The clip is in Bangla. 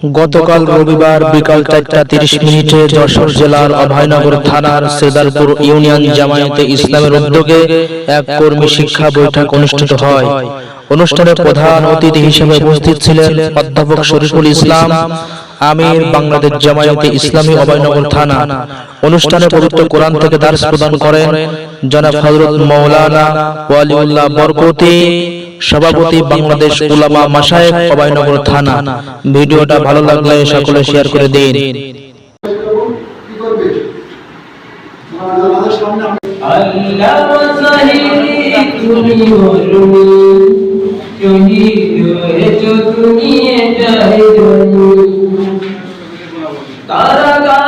গতকাল রবিবার বিকাল চারটা তিরিশ মিনিটে যশোর জেলার অভয়নগর থানার সেদারপুর ইউনিয়ন জামায়াতে ইসলামের উদ্যোগে এক কর্মী শিক্ষা বৈঠক অনুষ্ঠিত হয়। অনুষ্ঠানে প্রধান অতিথি হিসেবে উপস্থিত ছিলেন অধ্যাপক শরীফুল ইসলাম, আমির বাংলাদেশ জামায়াতে ইসলামী অভয়নগর থানা। অনুষ্ঠানে পবিত্র কোরআন থেকে দার্স প্রদান করেন জনাব হযরত মাওলানা ওয়ালিউল্লাহ বরকতি সভাপতি বাংলাদেশ উলামা মাসায়েক কবাইনগর থানা। ভিডিওটা ভালো লাগলে সকলে শেয়ার করে দিন। তারা